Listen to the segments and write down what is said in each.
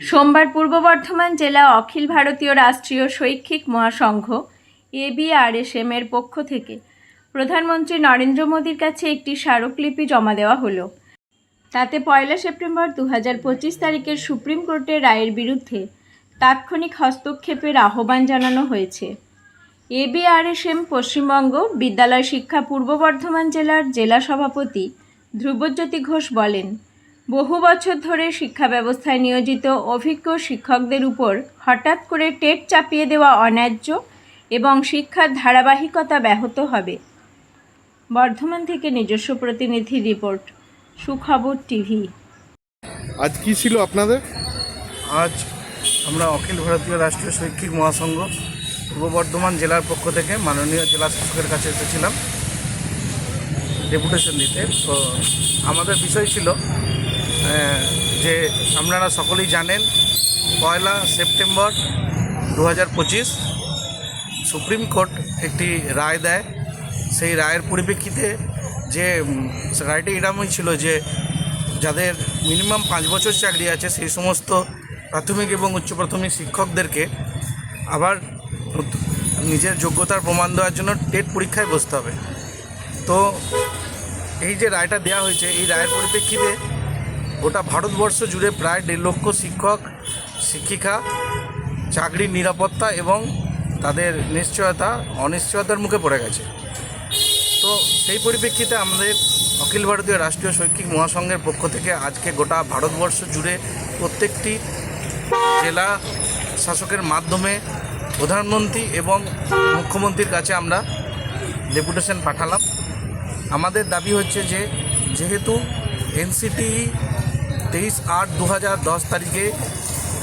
সোমবার পূর্ব বর্ধমান জেলা অখিল ভারতীয় রাষ্ট্রীয় শৈক্ষিক মহাসংঘ এবিআরএসএম এর পক্ষ থেকে প্রধানমন্ত্রী নরেন্দ্র মোদীর কাছে একটি স্মারকলিপি জমা দেওয়া হলো। তাতে পয়লা সেপ্টেম্বর দু হাজার পঁচিশ তারিখের সুপ্রিম কোর্টের রায়ের বিরুদ্ধে তাৎক্ষণিক হস্তক্ষেপের আহ্বান জানানো হয়েছে। এবিআরএসএম পশ্চিমবঙ্গ বিদ্যালয় শিক্ষা পূর্ব বর্ধমান জেলার জেলা সভাপতি ধ্রুবজ্যোতি ঘোষ বলেন বহু বছর ধরে শিক্ষা ব্যবস্থায় নিয়োজিত অভিজ্ঞ শিক্ষকদের উপর হঠাৎ করে টেট চাপিয়ে দেওয়া অন্যায্য এবং শিক্ষার ধারাবাহিকতা ব্যাহত হবে। বর্ধমান থেকে নিজস্ব প্রতিনিধি রিপোর্ট সুখবর টিভি। আজ কি ছিল আপনাদের? আজ আমরা অখিল ভারতীয় রাষ্ট্রীয় শৈক্ষিক মহাসংঘ পূর্ব বর্ধমান জেলার পক্ষ থেকে মাননীয় জেলা শাসকের কাছে এসেছিলাম। ডেপুটেশন দিতে তো আমাদের বিষয় ছিল যে আপনারা সকলেই জানেন, পয়লা সেপ্টেম্বর দু হাজার পঁচিশ সুপ্রিম কোর্ট একটি রায় দেয়। সেই রায়ের পরিপ্রেক্ষিতে যে রায়টি এরকমই ছিল যে, যাদের মিনিমাম পাঁচ বছর চাকরি আছে, সেই সমস্ত প্রাথমিক এবং উচ্চ প্রাথমিক শিক্ষকদেরকে আবার নিজের যোগ্যতার প্রমাণ দেওয়ার জন্য টেট পরীক্ষায় বসতে হবে। তো এই যে রায়টা দেওয়া হয়েছে, এই রায়ের পরিপ্রেক্ষিতে গোটা ভারতবর্ষ জুড়ে প্রায় দেড় লক্ষ শিক্ষক, শিক্ষিকা, চাকরির নিরাপত্তা এবং তাদের নিশ্চয়তা, অনিশ্চয়তার মুখে পড়ে গেছে। তো সেই পরিপ্রেক্ষিতে আমাদের অখিল ভারতীয় রাষ্ট্রীয় শৈক্ষিক মহাসংঘের পক্ষ থেকে আজকে গোটা ভারতবর্ষ জুড়ে প্রত্যেকটি জেলা শাসকের মাধ্যমে প্রধানমন্ত্রী এবং মুখ্যমন্ত্রীর কাছে আমরা ডেপুটেশন পাঠালাম। আমাদের দাবি হচ্ছে যে যেহেতু এনসিটি তেইশ আট দু হাজার দশ তারিখে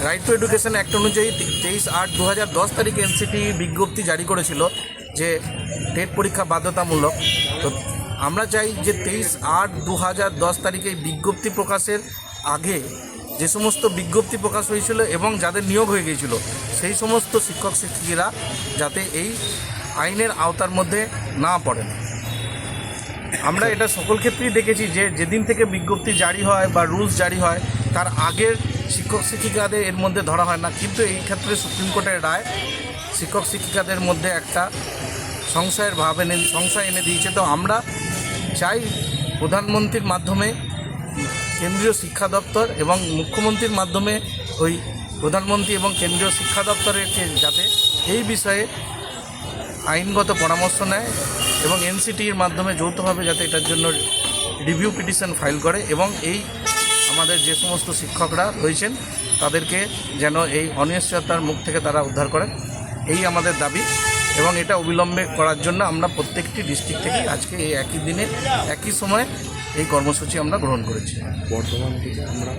রাইট টু এডুকেশন অ্যাক্ট অনুযায়ী তেইশ আট দু হাজার দশ তারিখে এনসিটি বিজ্ঞপ্তি জারি করেছিল যে টেট পরীক্ষা বাধ্যতামূলক। তো আমরা চাই যে তেইশ আট দু হাজার দশ তারিখে বিজ্ঞপ্তি প্রকাশের আগে যে সমস্ত বিজ্ঞপ্তি প্রকাশ হয়েছিল এবং যাদের নিয়োগ হয়ে গিয়েছিল, সেই সমস্ত শিক্ষক শিক্ষিকারা যাতে এই আইনের আওতার মধ্যে না পড়েন। আমরা এটা সকল ক্ষেত্রেই দেখেছি যে যেদিন থেকে বিজ্ঞপ্তি জারি হয় বা রুলস জারি হয়, তার আগের শিক্ষক শিক্ষিকাদের এর মধ্যে ধরা হয় না। কিন্তু এই ক্ষেত্রে সুপ্রিম কোর্টের রায় শিক্ষক শিক্ষিকাদের মধ্যে একটা সংশয়ের ভাব এনে, সংশয় এনে দিয়েছে। তো আমরা চাই প্রধানমন্ত্রীর মাধ্যমে, কেন্দ্রীয় শিক্ষা দপ্তর এবং মুখ্যমন্ত্রীর মাধ্যমে ওই প্রধানমন্ত্রী এবং কেন্দ্রীয় শিক্ষা দপ্তরের যাতে এই বিষয়ে আইনগত পরামর্শ নেয়। এবং এনসিটির মাধ্যমে যৌথভাবে যাতে এটার জন্য রিভিউ পিটিশন ফাইল করে এবং এই আমাদের যে সমস্ত শিক্ষকরা রয়েছেন তাদেরকে যেন এই অনিশ্চয়তার মুখ থেকে তারা উদ্ধার করেন। এই আমাদের দাবি এবং এটা অবিলম্বে করার জন্য আমরা প্রত্যেকটি ডিস্ট্রিক্ট থেকে আজকে এই একই দিনে একই সময়ে এই কর্মসূচি আমরা গ্রহণ করেছি। বর্ধমান থেকে আমরা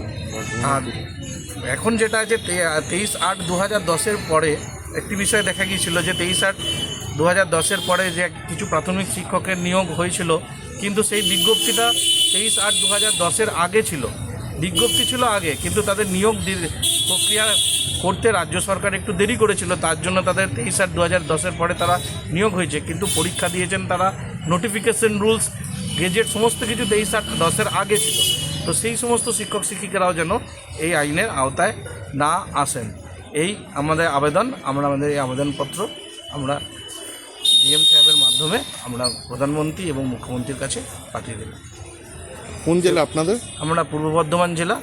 আর এখন যেটা আছে তেইশ আট দু হাজার দশের পরে একটি বিষয় দেখা গিয়েছিল যে তেইশ আট দু হাজার পরে যে কিছু প্রাথমিক শিক্ষকের নিয়োগ হয়েছিল, কিন্তু সেই বিজ্ঞপ্তিটা তেইশ আট দু হাজার আগে ছিল। বিজ্ঞপ্তি ছিল আগে, কিন্তু তাদের নিয়োগ প্রক্রিয়া করতে রাজ্য সরকার একটু দেরি করেছিল, তার জন্য তাদের তেইশ আট দু হাজার দশের পরে তারা নিয়োগ হয়েছে। কিন্তু পরীক্ষা দিয়েছেন তারা নোটিফিকেশন রুলস গেজেট সমস্ত কিছু তেইশ আট দশের আগে ছিল। তো সেই সমস্ত শিক্ষক শিক্ষিকারাও যেন এই আইনের আওতায় না আসেন। এই আমাদের আবেদন, আমরা আমাদের এই আবেদনপত্র আমরা ডিএম সাহেবের মাধ্যমে আমরা প্রধানমন্ত্রী এবং মুখ্যমন্ত্রীর কাছে পাঠিয়ে দিলাম কোন জেলা আপনাদের? আমরা পূর্ব বর্ধমান জেলা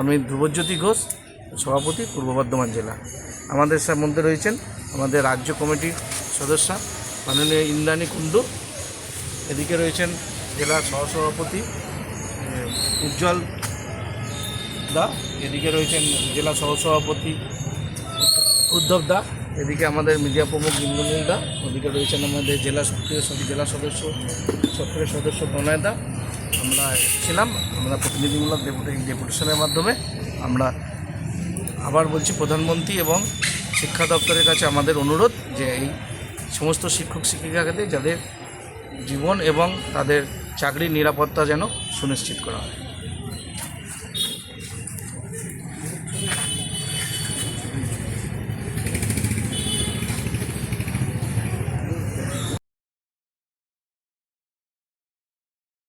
আমি ধ্রুবজ্যোতি ঘোষ সভাপতি পূর্ব বর্ধমান জেলা। আমাদের মধ্যে রয়েছেন আমাদের রাজ্য কমিটির সদস্য মাননীয় ইন্দ্রাণী কুণ্ডু। এদিকে রয়েছেন জেলা সহসভাপতি উজ্জ্বল দা। এদিকে রয়েছেন জেলা সহসভাপতি উদ্ধব দা। এদিকে আমাদের মিডিয়া প্রমুখ ইন্দ্রনীল দা ওদিকে রয়েছেন আমাদের জেলা সক্রিয় জেলা সদস্য, সক্রিয় সদস্য প্রণয় দা। আমরা ছিলাম আমরা প্রতিনিধিমূলক ডেপুটি ডেপুটেশনের মাধ্যমে। আমরা আবার বলছি প্রধানমন্ত্রী এবং শিক্ষা দপ্তরের কাছে আমাদের অনুরোধ যে এই সমস্ত শিক্ষক শিক্ষিকাদের, যাদের জীবন এবং তাদের চাকরির নিরাপত্তা যেন সুনিশ্চিত করা হয়।